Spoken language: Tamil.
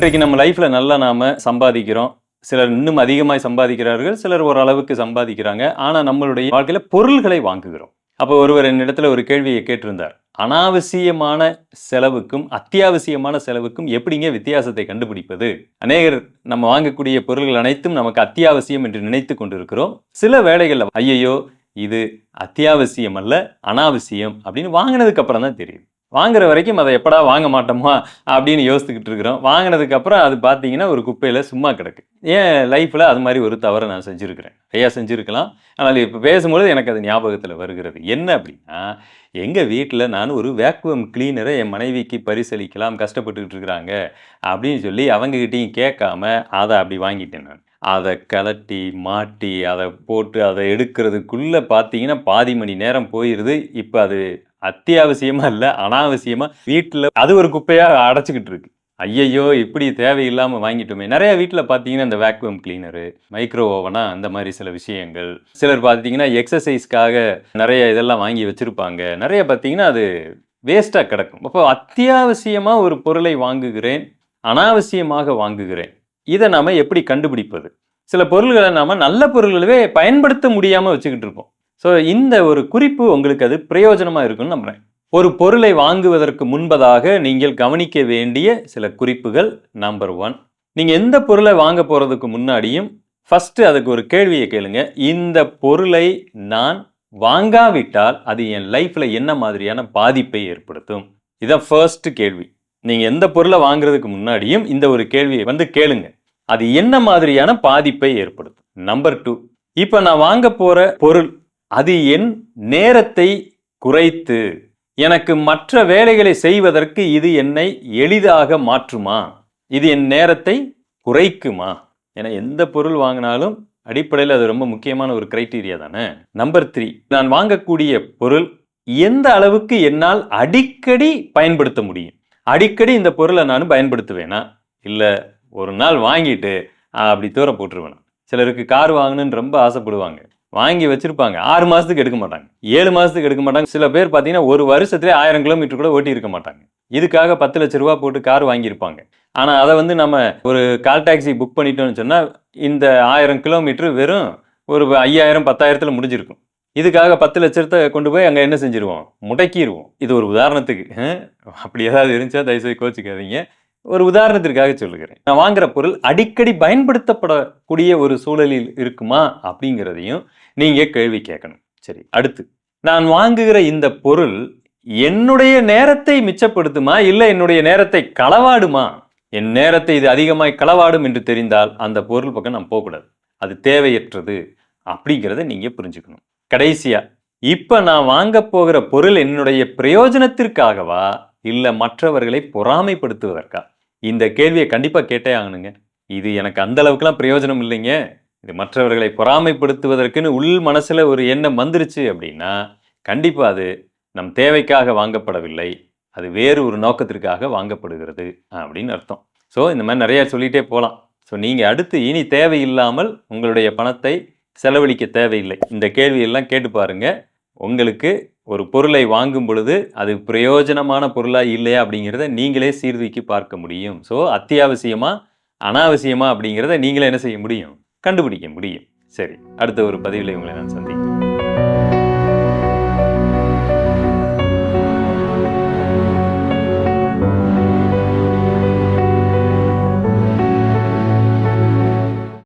இன்றைக்கு நம்ம லைஃப்ல நல்லா நாம சம்பாதிக்கிறோம். சிலர் இன்னும் அதிகமாக சம்பாதிக்கிறார்கள் சிலர் ஓரளவுக்கு சம்பாதிக்கிறாங்க. ஆனா நம்மளுடைய வாழ்க்கையில பொருள்களை வாங்குகிறோம். அப்போ ஒருவர் என்னிடத்துல ஒரு கேள்வியை கேட்டிருந்தார். அனாவசியமான செலவுக்கும் அத்தியாவசியமான செலவுக்கும் எப்படிங்க வித்தியாசத்தை கண்டுபிடிப்பது? அநேகர் நம்ம வாங்கக்கூடிய பொருள்கள் அனைத்தும் நமக்கு அத்தியாவசியம் என்று நினைத்து கொண்டிருக்கிறோம். சில வேலைகளில் ஐயையோ இது அத்தியாவசியம் அல்ல அனாவசியம் அப்படின்னு வாங்கினதுக்கு அப்புறம் தான் தெரியும். வாங்குற வரைக்கும் அதை எப்படா வாங்க மாட்டோமா அப்படின்னு யோசிச்சுக்கிட்டு இருக்கிறோம். வாங்கினதுக்கப்புறம் அது பார்த்தீங்கன்னா ஒரு குப்பையில் சும்மா கிடக்கு. ஏன் லைஃப்பில் அது மாதிரி ஒரு தவறை நான் செஞ்சுருக்கிறேன். நிறையா செஞ்சுருக்கலாம். ஆனால் இப்போ பேசும்பொழுது எனக்கு அது ஞாபகத்தில் வருகிறது. என்ன அப்படின்னா எங்கள் வீட்டில் நான் ஒரு வேக்குவம் கிளீனரை என் மனைவிக்கு பரிசளிக்கலாம் கஷ்டப்பட்டுக்கிட்டு இருக்கிறாங்க அப்படின்னு சொல்லி அவங்ககிட்டையும் கேட்காம அதை அப்படி வாங்கிட்டேன் நான். அதை கலட்டி மாட்டி அதை போட்டு அதை எடுக்கிறதுக்குள்ளே பார்த்தீங்கன்னா பாதி மணி நேரம் போயிடுது இப்போ அது அத்தியாவசியமா இல்லை அனாவசியமா வீட்டில் அது ஒரு குப்பையாக அடைச்சிக்கிட்டு இருக்கு ஐயையோ இப்படி தேவையில்லாமல் வாங்கிட்டோமே. நிறைய வீட்டில் பார்த்தீங்கன்னா இந்த வேக்யூம் கிளீனரு மைக்ரோ ஓவனா அந்த மாதிரி சில விஷயங்கள். சிலர் பார்த்தீங்கன்னா எக்ஸசைஸ்க்காக நிறைய இதெல்லாம் வாங்கி வச்சுருப்பாங்க. நிறைய பார்த்தீங்கன்னா அது வேஸ்ட்டாக கிடக்கும். அப்போ அத்தியாவசியமாக ஒரு பொருளை வாங்குகிறேன் அனாவசியமாக வாங்குகிறேன். இதை நாம் எப்படி கண்டுபிடிப்பது? சில பொருள்களை நாம் நல்ல பொருள்களவே பயன்படுத்த முடியாமல் வச்சுக்கிட்டு இருப்போம் ஸோ இந்த ஒரு குறிப்பு உங்களுக்கு அது பிரயோஜனமாக இருக்கும்னு நம்புகிறேன் ஒரு பொருளை வாங்குவதற்கு முன்பதாக நீங்கள் கவனிக்க வேண்டிய சில குறிப்புகள் நம்பர் ஒன். நீங்கள் எந்த பொருளை வாங்க போகிறதுக்கு முன்னாடியும் ஃபஸ்ட்டு அதுக்கு ஒரு கேள்வியை கேளுங்க. இந்த பொருளை நான் வாங்காவிட்டால் அது என் லைஃப்பில் என்ன மாதிரியான பாதிப்பை ஏற்படுத்தும்? இதான் ஃபர்ஸ்ட் கேள்வி. நீங்கள் எந்த பொருளை வாங்குறதுக்கு முன்னாடியும் இந்த ஒரு கேள்வியை வந்து கேளுங்க. அது என்ன மாதிரியான பாதிப்பை ஏற்படுத்தும்? நம்பர் டூ இப்போ நான் வாங்க போகிற பொருள் அது என் நேரத்தை குறைத்து. எனக்கு மற்ற வேலைகளை செய்வதற்கு இது என்னை எளிதாக மாற்றுமா? இது என் நேரத்தை குறைக்குமா? என எந்த பொருள் வாங்கினாலும் அடிப்படையில் அது ரொம்ப முக்கியமான ஒரு கிரைட்டீரியா தானே? நம்பர் த்ரீ நான் வாங்கக்கூடிய பொருள் எந்த அளவுக்கு என்னால் அடிக்கடி பயன்படுத்த முடியும்? அடிக்கடி இந்த பொருளை நான் பயன்படுத்துவேனா? இல்லை ஒரு நாள் வாங்கிட்டு அப்படி தூர போட்டுருவேனா? சிலருக்கு கார் வாங்கணும்னு ரொம்ப ஆசைப்படுவாங்க. வாங்கி வச்சிருப்பாங்க. ஆறு மாதத்துக்கு எடுக்க மாட்டாங்க. ஏழு மாதத்துக்கு எடுக்க மாட்டாங்க. சில பேர் பார்த்தீங்கன்னா ஒரு வருஷத்துலேயே ஆயிரம் கிலோமீட்டர் கூட ஓட்டி இருக்க மாட்டாங்க. இதுக்காக பத்து லட்ச ரூபா போட்டு கார் வாங்கியிருப்பாங்க. ஆனால் அதை வந்து நம்ம ஒரு கால் டாக்ஸி புக் பண்ணிட்டோம்னு சொன்னால் இந்த ஆயிரம் கிலோமீட்டர் வெறும் ஒரு ஐயாயிரம் பத்தாயிரத்தில் முடிஞ்சிருக்கும். இதுக்காக பத்து லட்சத்தை கொண்டு போய் அங்கே என்ன செஞ்சிருவோம்? முடக்கிடுவோம் இது ஒரு உதாரணத்துக்கு. அப்படி ஏதாவது இருந்துச்சா? தயவுசெய்து கோச்சிக்காதீங்க. ஒரு உதாரணத்திற்காக சொல்லுகிறேன். நான் வாங்குற பொருள் அடிக்கடி பயன்படுத்தப்படக்கூடிய ஒரு சூழலில் இருக்குமா அப்படிங்கிறதையும் நீங்க கேள்வி கேட்கணும். சரி அடுத்து. நான் வாங்குகிற இந்த பொருள் என்னுடைய நேரத்தை மிச்சப்படுத்துமா? இல்லை என்னுடைய நேரத்தை களவாடுமா? என் நேரத்தை இது அதிகமாய் களவாடும் என்று தெரிந்தால் அந்த பொருள் பக்கம் நான் போகக்கூடாது. அது தேவையற்றது அப்படிங்கிறத நீங்க புரிஞ்சுக்கணும். கடைசியா இப்ப நான் வாங்க போகிற பொருள் என்னுடைய பிரயோஜனத்திற்காகவா? இல்லை மற்றவர்களை பொறாமைப்படுத்துவதற்கா? இந்த கேள்வியை கண்டிப்பாக கேட்டே ஆகணுங்க. இது எனக்கு அந்த அளவுக்குலாம் பிரயோஜனம் இல்லைங்க. இது மற்றவர்களை பொறாமைப்படுத்துவதற்குன்னு உள் மனசில் ஒரு எண்ணம் வந்துருச்சு அப்படின்னா கண்டிப்பாக அது நம் தேவைக்காக வாங்கப்படவில்லை. அது வேறு ஒரு நோக்கத்திற்காக வாங்கப்படுகிறது அப்படின்னு அர்த்தம். ஸோ இந்த மாதிரி நிறையா சொல்லிகிட்டே போகலாம் ஸோ நீங்கள் அடுத்து இனி தேவையில்லாமல் உங்களுடைய பணத்தை செலவழிக்க தேவையில்லை. இந்த கேள்வியெல்லாம் கேட்டு பாருங்கள் உங்களுக்கு ஒரு பொருளை வாங்கும் பொழுது அது பிரயோஜனமான பொருளாக இல்லையா அப்படிங்கிறத நீங்களே சீர்தூக்கி பார்க்க முடியும். ஸோ அத்தியாவசியமா அனாவசியமா அப்படிங்கிறத நீங்களே என்ன செய்ய முடியும்? கண்டுபிடிக்க முடியும். சரி அடுத்த ஒரு பதிவில் உங்களை நான் சந்திக்கிறேன்.